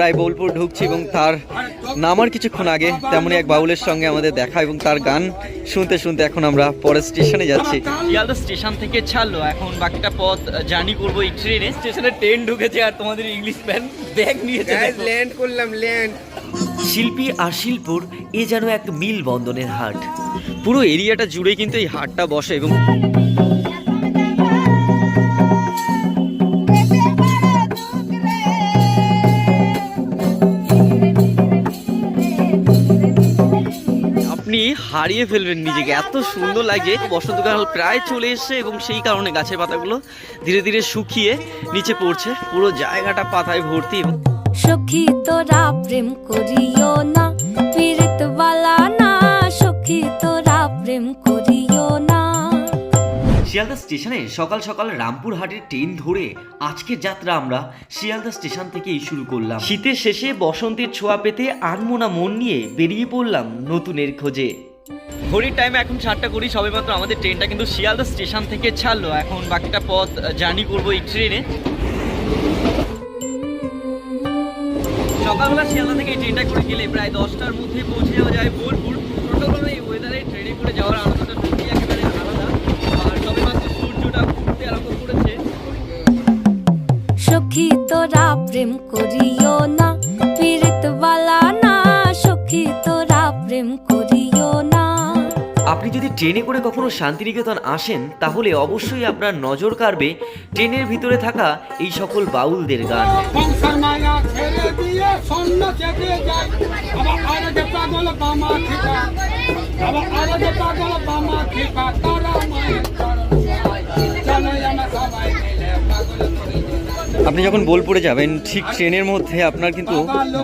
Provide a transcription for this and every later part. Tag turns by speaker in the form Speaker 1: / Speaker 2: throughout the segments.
Speaker 1: প্রায় বোলপুর ঢুকছি এবং তার নামার কিছুক্ষণ আগে তেমনই এক বাউলের সঙ্গে আমাদের দেখা এবং তার গান শুনতে শুনতে এখন আমরা পরের স্টেশনে যাচ্ছি। শিয়ালদা স্টেশন থেকে ছাড়লো। এখন বাকিটা পথ জার্নি করব এই ট্রেনে। স্টেশনে ট্রেন ঢুকেছে আর তোমাদের ইংলিশ ম্যান ব্যাগ নিয়েছে।
Speaker 2: ল্যান্ড করলাম ল্যান্ড
Speaker 1: শিল্পী আর শিল্পুর এ যেন এক মিল বন্ধনের হাট। পুরো এরিয়াটা জুড়ে কিন্তু এই হাটটা বসে এবং হারিয়ে ফেলবেন নিজেকে। এত সুন্দর লাগে। বসন্তকাল প্রায় চলে এসছে এবং সেই কারণে গাছের পাতাগুলো ধীরে ধীরে শুকিয়ে নিচে পড়ছে। পুরো জায়গাটা পাতায় ভর্তি
Speaker 3: সখী তোরা প্রেম করিও না না। সখী তোরা প্রেম করিও না।
Speaker 1: শিয়ালদা স্টেশনে সকাল সকাল রামপুর হাটের ট্রেন ধরে আজকের যাত্রা আমরা শিয়ালদা স্টেশন থেকেই শুরু করলাম। শীতের শেষে বসন্তের ছোঁয়া পেতে আনমোনা মন নিয়ে বেরিয়ে পড়লাম নতুনের খোঁজে। ঘড়ির টাইমে এখন সাতটা করি সবেমাত্র আমাদের ট্রেনটা কিন্তু শিয়ালদা স্টেশন থেকে ছাড়লো। এখন বাকিটা পথ জার্নি করব এই ট্রেনে সকালবেলা শিয়ালদা থেকে এই ট্রেনটা করে গেলে প্রায় দশটার মধ্যে পৌঁছে যাওয়া যায় বোলপুর। ছোটবেলা এই ওয়েদারে ট্রেনে করে যাওয়ার আনন্দটা সত্যি একেবারে আলাদা। আর সবেমাত্র সূর্যটা উঠতে আরম্ভ করেছে।
Speaker 3: সখী তোরা প্রেম করিও না পীড়িত বালা না। সখী তোরা প্রেম
Speaker 1: আপনি যদি ট্রেনে করে কখনো শান্তিনিকেতন আসেন, তাহলে অবশ্যই আপনার নজর কাড়বে ট্রেনের ভিতরে থাকা এই সকল বাউলদের গান।
Speaker 4: পাগল
Speaker 1: আপনি যখন বোলপুরে যাবেন, ঠিক ট্রেনের মধ্যে আপনার কিন্তু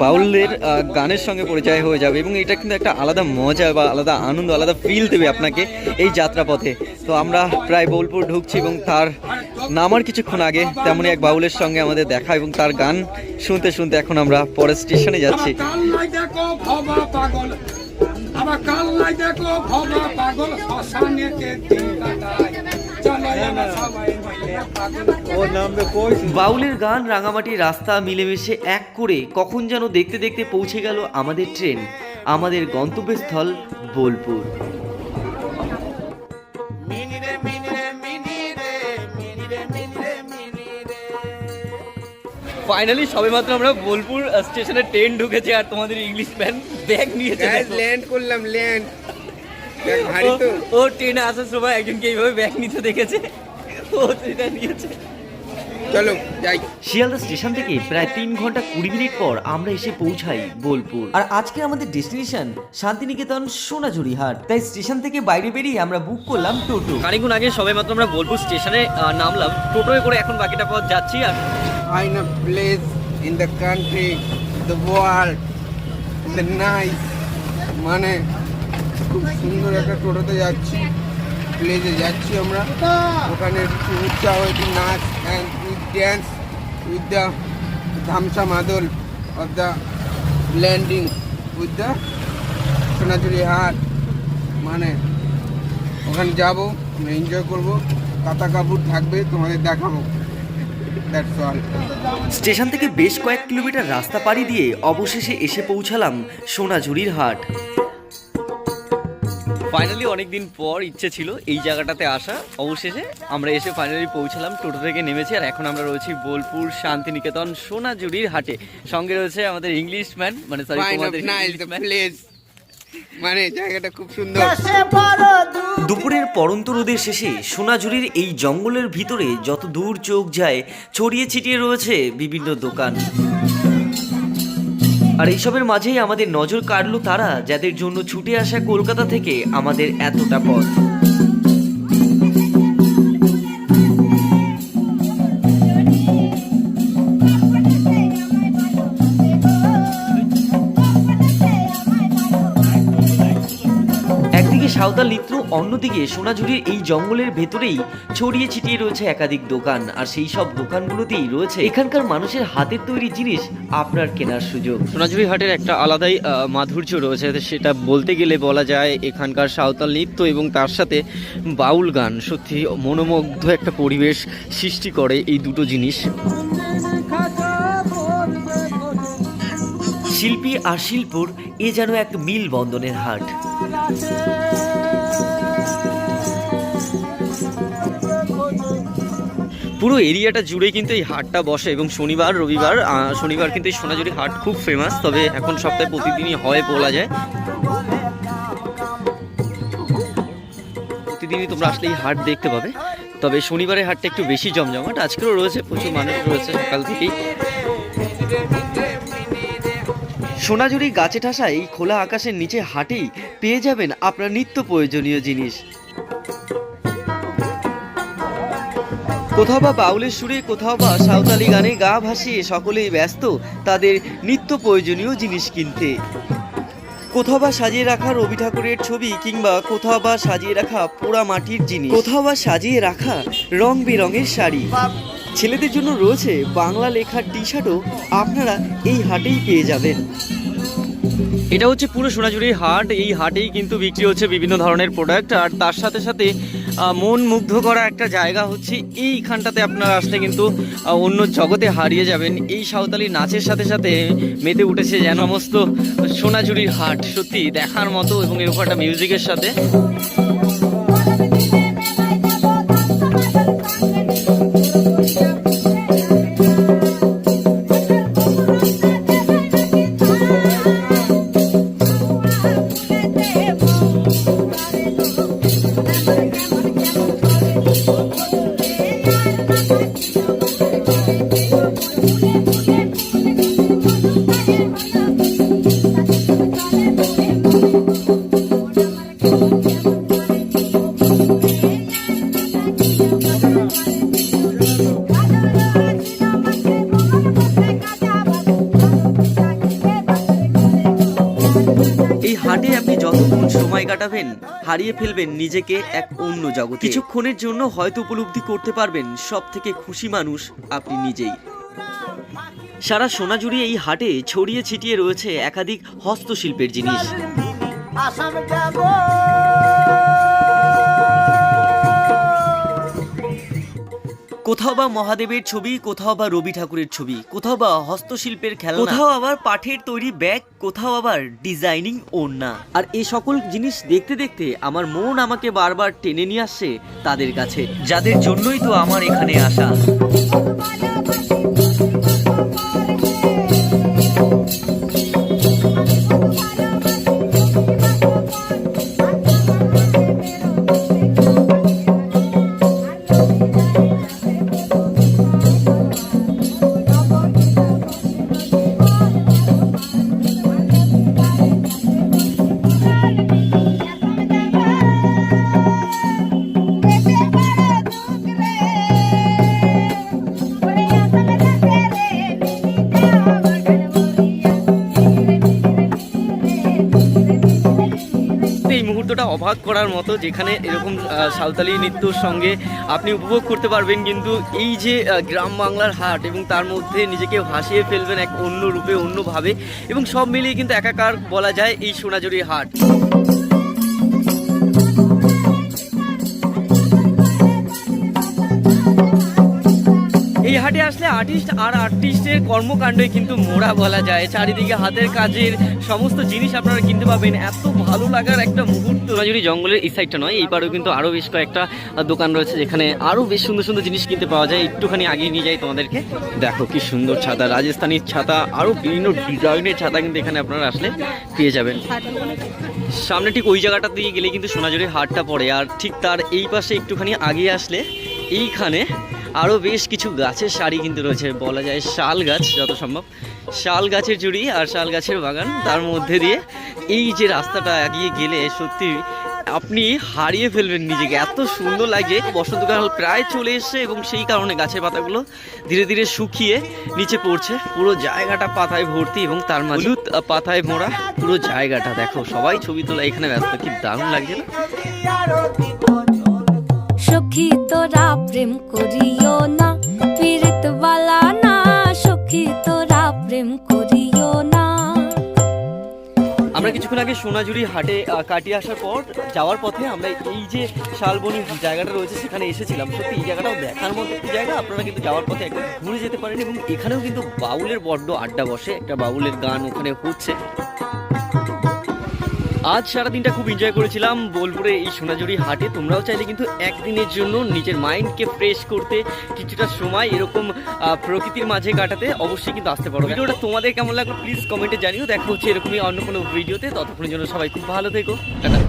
Speaker 1: বাউলের গানের সঙ্গে পরিচয় হয়ে যাবে এবং এটা কিন্তু একটা আলাদা মজা বা আলাদা আনন্দ, আলাদা ফিল দেবে আপনাকে এই যাত্রাপথে। তো আমরা প্রায় বোলপুর ঢুকছি এবং তার নামার কিছুক্ষণ আগে তেমনই এক বাউলের সঙ্গে আমাদের দেখা এবং তার গান শুনতে শুনতে এখন আমরা পরের স্টেশনে যাচ্ছি।
Speaker 4: চলো সবাই।
Speaker 1: বাউলের গান রাঙামাটির রাস্তা মিলেমিশে এক করে কখন যেন দেখতে দেখতে পৌঁছে গেল আমাদের ট্রেন আমাদের গন্তব্যস্থল বোলপুর। ফাইনালি সবেমাত্র আমরা বোলপুর স্টেশনে ট্রেন ঢুকেছে আর তোমাদের ইংলিশ ম্যান ব্যাগ নিয়েছে।
Speaker 2: ল্যান্ড করলাম ল্যান্ড
Speaker 1: ও ট্রেনে আসার সময় একজনকে এইভাবে ব্যাগ নিতে দেখেছে। নিয়েছে
Speaker 2: চলো যাই।
Speaker 1: শিয়ালদা স্টেশন থেকে প্রায় তিন ঘণ্টা কুড়ি মিনিট পর আমরা এসে পৌঁছাই বোলপুর। আর আজকে আমাদের ডেস্টিনেশন শান্তিনিকেতন সোনাঝুরি হাট তাই স্টেশন থেকে বাইরে বেরিয়ে আমরা বুক করলাম টোটো। খানিকক্ষণ আগে সবাই মাত্র আমরা বোলপুর স্টেশনে আহ, নামলাম। টোটোয় করে এখন বাকিটা পথ যাচ্ছি আর
Speaker 2: find a place in the country, the world, the nice. মানে খুব সুন্দর একটা টোটোতে যাচ্ছি। প্লেসে যাচ্ছি আমরা। ওখানে উৎসাহ একটু নাচ and with dance with the dhamsa madal of the landing with the Sonajhuri Haat মানে ওখানে যাব এনজয় করব কাতা কাপড় থাকবে, তোমাদের দেখাবো।
Speaker 1: স্টেশন থেকে বেশ কয়েক কিলোমিটার রাস্তা পাড়ি দিয়ে অবশেষে এসে পৌঁছালাম সোনাঝুরির হাট। ফাইনালি অনেকদিন পর ইচ্ছে ছিল এই জায়গাটাতে আসা। অবশেষে আমরা এসে ফাইনালি পৌঁছালাম টোটো থেকে নেমেছি আর এখন আমরা রয়েছি বোলপুর শান্তিনিকেতন সোনাঝুরির হাটে। সঙ্গে রয়েছে আমাদের ইংলিশ ম্যান মানে সরি তোমাদের
Speaker 2: মানে জায়গাটা খুব সুন্দর।
Speaker 1: দুপুরের পরন্ত রোদের শেষে সোনাঝুরির এই জঙ্গলের ভিতরে যত দূর চোখ যায় ছড়িয়ে ছিটিয়ে রয়েছে বিভিন্ন দোকান। আর এইসবের মাঝেই আমাদের নজর কাড়ল তারা, যাদের জন্য ছুটে আসা কলকাতা থেকে আমাদের এতটা পথ। সাঁওতাল নৃত্য অন্যদিকে সোনাঝুরির এই জঙ্গলের ভেতরেই ছড়িয়ে ছিটিয়ে রয়েছে একাধিক দোকান। আর সেই সব দোকানগুলোতেই রয়েছে এখানকার মানুষের হাতের তৈরি জিনিস আপনার কেনার সুযোগ। সোনাঝুরি হাটের একটা আলাদাই মাধুর্য রয়েছে। সেটা বলতে গেলে বলা যায় এখানকার সাঁওতাল নৃত্য এবং তার সাথে বাউল গান। সত্যি মনোমুগ্ধ একটা পরিবেশ সৃষ্টি করে এই দুটো জিনিস। শিল্পী আর শিল্পর এ যেন এক মিল বন্ধনের হাট। পুরো এরিয়াটা জুড়ে কিন্তু এই হাটটা বসে এবং শনিবার, রবিবার শনিবার কিন্তু এই সোনাঝুরি হাট খুব ফেমাস তবে এখন সপ্তাহে প্রতিদিনই হয় বলা যায়। প্রতিদিনই তোমরা আসলে এই হাট দেখতে পাবে, তবে শনিবারের হাটটা একটু বেশি জমজমাট, আজকেও রয়েছে, প্রচুর মানুষ রয়েছে সকাল থেকেই। সোনাঝুরি গাছে ঠাসা এই খোলা আকাশের নিচে হাটেই পেয়ে যাবেন আপনার নিত্য প্রয়োজনীয় জিনিস। কোথাও বা বাউলের সুরে, কোথাও বা সাঁওতালি গানে গা ভাসিয়ে সকলেই ব্যস্ত তাদের নিত্য প্রয়োজনীয় জিনিস কিনতে। কোথাও বা সাজিয়ে রাখা রবি ঠাকুরের ছবি কিংবা কোথাও বা সাজিয়ে রাখা পোড়া মাটির জিনিস। কোথাও বা সাজিয়ে রাখা রং বেরঙের শাড়ি। ছেলেদের জন্য রয়েছে বাংলা লেখার টি শার্টও আপনারা এই হাটেই পেয়ে যাবেন। এটা হচ্ছে পুরো সোনাঝুরির হাট। এই হাটেই কিন্তু বিক্রি হচ্ছে বিভিন্ন ধরনের প্রোডাক্ট আর তার সাথে সাথে মন মুগ্ধ করা একটা জায়গা হচ্ছে, এইখানটাতে আপনারা আসলে কিন্তু অন্য জগতে হারিয়ে যাবেন। এই সাঁওতালি নাচের সাথে সাথে মেতে উঠেছে যেন সমস্ত সোনাঝুরির হাট। সত্যি, দেখার মতো এবং এরকম একটা মিউজিকের সাথে। কাটাবেন, হারিয়ে ফেলবেন নিজেকে এক অন্য জগতে। কিছুক্ষণের জন্য হয়তো উপলব্ধি করতে পারবেন সব থেকে খুশি মানুষ আপনি নিজেই। সারা সোনাজুড়ি এই হাটে ছড়িয়ে ছিটিয়ে রয়েছে একাধিক হস্তশিল্পের জিনিস। কোথাও বা মহাদেবের ছবি, কোথাও বা রবি ঠাকুরের ছবি, কোথাও বা হস্তশিল্পের খেলা কোথাও আবার পাঠের তৈরি ব্যাগ, কোথাও আবার ডিজাইনিং ওড়না। আর এই সকল জিনিস দেখতে দেখতে আমার মন আমাকে বারবার টেনে নিয়ে আসছে তাদের কাছে, যাদের জন্যই তো আমার এখানে আসা। অবাক করার মতো যেখানে এরকম সাঁওতালি নৃত্যর সঙ্গে আপনি উপভোগ করতে পারবেন। কিন্তু এই যে গ্রাম বাংলার হাট এবং তার মধ্যে নিজেকে ভাসিয়ে ফেলবেন এক অন্য রূপে, অন্যভাবে এবং সব মিলিয়ে কিন্তু একাকার বলা যায় এই সোনাঝুরি হাট। এই আসলে আর্টিস্ট আর আর্টিস্টের কর্মকাণ্ডই কিন্তু মোড়া বলা যায়। চারিদিকে হাতের কাজের সমস্ত জিনিস আপনারা কিনতে পাবেন। এত ভালো লাগার একটা মুহূর্ত। সোনাঝুরি জঙ্গলের এই সাইডটা নয় এই কিন্তু আরও বেশ কয়েকটা দোকান রয়েছে যেখানে আরও বেশ সুন্দর সুন্দর জিনিস কিনতে পাওয়া যায়। একটুখানি আগিয়ে নিয়ে যাই তোমাদেরকে। দেখো কি সুন্দর ছাতা রাজস্থানী ছাতা আরও বিভিন্ন ডিজাইনের ছাতা কিন্তু এখানে আপনারা আসলে পেয়ে যাবেন। সামনে ঠিক ওই জায়গাটা দিয়ে গেলে কিন্তু সোনাঝুরির হাটটা পড়ে। আর ঠিক তার এই পাশে একটুখানি আগিয়ে আসলে এইখানে আরও বেশ কিছু গাছের শাড়ি কিন্তু রয়েছে, বলা যায় শাল গাছ যত সম্ভব। শাল গাছের জুড়ি আর শাল গাছের বাগান, তার মধ্যে দিয়ে এই যে রাস্তাটা এগিয়ে গেলে সত্যি আপনি হারিয়ে ফেলবেন নিজেকে। এত সুন্দর লাগে, বসন্তকাল প্রায় চলে এসছে এবং সেই কারণে গাছের পাতাগুলো ধীরে ধীরে শুকিয়ে নিচে পড়ছে। পুরো জায়গাটা পাতায় ভর্তি এবং তার হলুদ পাতায় মোড়া পুরো জায়গাটা। দেখো, সবাই ছবি তোলা এখানে ব্যস্ত, কি দারুণ লাগছে না?
Speaker 3: সখী তোরা প্রেম করিও না না, সখী তোরা প্রেম করিও না।
Speaker 1: আমরা কিছুক্ষণ আগে সোনাঝুরি হাটে কাটিয়ে আসার পর, যাওয়ার পথে আমরা এই যে শালবনি জায়গাটা রয়েছে, সেখানে এসেছিলাম। সত্যি এই জায়গাটাও দেখার মতো একটি জায়গা। আপনারা কিন্তু যাওয়ার পথে একবার ঘুরে যেতে পারেন এবং এখানেও কিন্তু বাউলের বড্ড আড্ডা বসে। একটা বাউলের গান ওখানে হচ্ছে। আজ সারাদিনটা খুব এনজয় করেছিলাম বোলপুরে এই সোনাঝুরি হাটে। তোমরাও চাইলে কিন্তু একদিনের জন্য নিজের মাইন্ডকে ফ্রেশ করতে কিছুটা সময় এরকম প্রকৃতির মাঝে কাটাতে অবশ্যই কিন্তু আসতে পারো। ভিডিওটা তোমাদের কেমন লাগল প্লিজ কমেন্টে জানিও। দেখা হচ্ছে এরকমই অন্য কোনো ভিডিওতে ততক্ষণের জন্য সবাই খুব ভালো থেকো। টাটা।